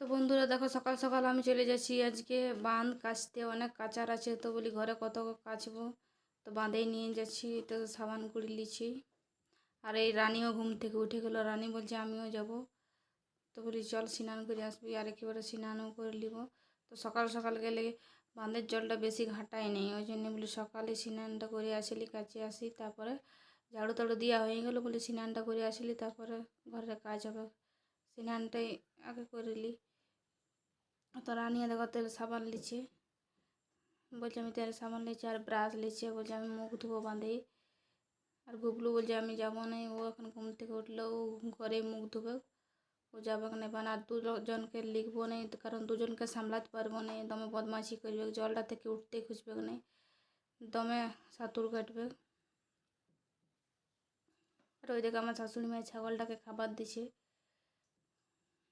তো বন্ধুরা দেখো সকাল সকাল আমি চলে যাচ্ছি আজকে বাঁধ কাচতে, অনেক কাচার আছে, তো বলি ঘরে কত কাচবো? তো বাঁধেই নিয়ে যাচ্ছি, তো সাবান কুড়ি লিছি আর এই রানীও ঘুম থেকে উঠে গেলো, রানী বলছে আমিও যাব। তো বলি চল স্নান করে আসবি, আর একেবারে স্নানও করে নিব। তো সকাল সকাল গেলে বাঁধের জলটা বেশি ঘাটায় নেই, ওই জন্য বলি সকালে স্নানটা করে আসলি, কাছে আসি, তারপরে ঝাড়ু তাড়ু দেওয়া হয়ে গেলো বলি স্নানটা করে আসলি, তারপরে ঘরের কাজ হবে। স্নানটাই আগে করে তো রানিয়া দেখো তেল সাবান লিছে বলছে আমি তেল সাবান লিছি আর ব্রাশ লিছে বলছে আমি মুখ ধুবো বাঁধে। আর গুবলু বলছে আমি যাব না, ও এখন ঘুম থেকে উঠল, ও ঘরে মুখ ধুবে। ও যাবে না এবার? আর দুজনকে লিখব না, কারণ দুজনকে সামলাতে পারব না, দমে বদমাশি করবে, জলটা থেকে উঠতে খুঁজবে না দমে সাঁতুর কাটবে। আর ওই দিকে আমার শাশুড়ি মায়ের ছাগলটাকে খাবার দিছে